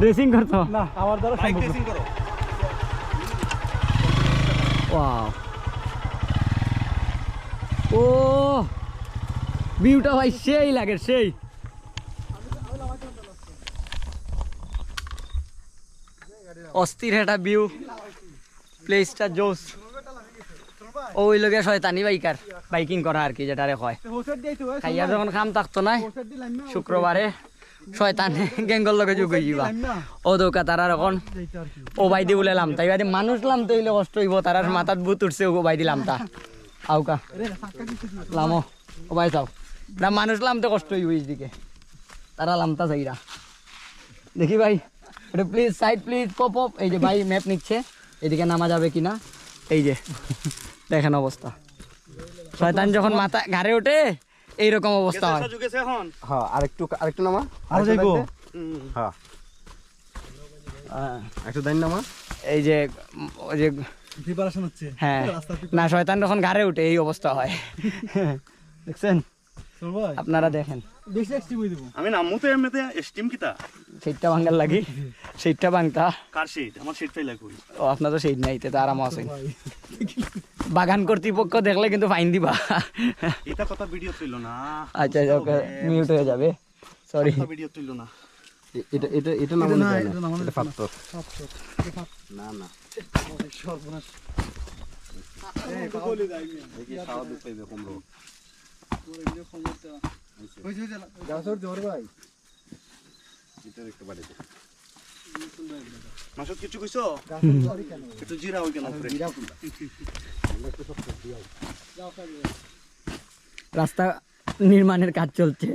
Dressing করতো। না আমার দ্বারা বাইক সম্ভব। টেস্টিং করো। ওয়াও ও ভিউটা ভাই সেই লাগে সেই। অস্থির একটা ভিউ প্লেসটা জোস। ওই লোকে শয়তানি বাইকার বাইকিং করা আর কি যেটা রে হয় খাইয়া যখন খাম থাকতো না শুক্রবারে। শয়তান গেঙ্গল লগে যোগ দিলাম না ও দৌকা তারা এখন কি ও বাই দি বলেলাম তাই বাদে মানুষ লাম তো হইলে কষ্ট হইব তারার মাথাত বুত উঠছে ও বাই দিলাম তা। আউকা লামো ও বাই চাও। না মানুষ লাম তো কষ্ট হইব দিকে তারা লামতা চাইরা। দেখি ভাই এটা প্লিজ সাইড প্লিজ পপ অপ এই যে ভাই ম্যাপ নিচ্ছে এদিকে নামা যাবে কিনা? এই যে দেখেন অবস্থা। শয়তান যখন মাথা ঘাড়ে ওঠে এইরকম অবস্থা হয়। হ্যাঁ আরেকটু আরেকটু নামা। আর যাইবো হ্যাঁ। একটু দাইন নামা। এই যে ওই যে প্রিপারেশন হচ্ছে। হ্যাঁ। না শয়তান যখন ঘাড়ে উঠে এই অবস্থা হয়। দেখছেন? আপনারা দেখেন। আমি এমনিতে স্টিম কিতা সেইটা ভাঙ্গার লাগি। সেইটা ভাঙতা। কার সিট আমার সিট ফাইলা ও আপনার তো সেই নাই তো আরাম আছে। বাগান কর্তৃপক্ষ দেখলে কিন্তু ফাইন দিবা। এটা কথা ভিডিও তুইলো না। আচ্ছা ওকে মিউট হয়ে যাবে। সরি ভিডিও তুইলো না। এটা এটা এটা নামানো না, যায় এটা না নামানো এটা যায় না। না সর্বনাশ দেখি খাওয়া দুধ পাইবে কমলো। গাছর জ্বর ভাই। এটা একটু বাড়ি কিছু কইছো? একটু জিরা হই কেন উপরে? রাস্তা নির্মাণের কাজ চলছে।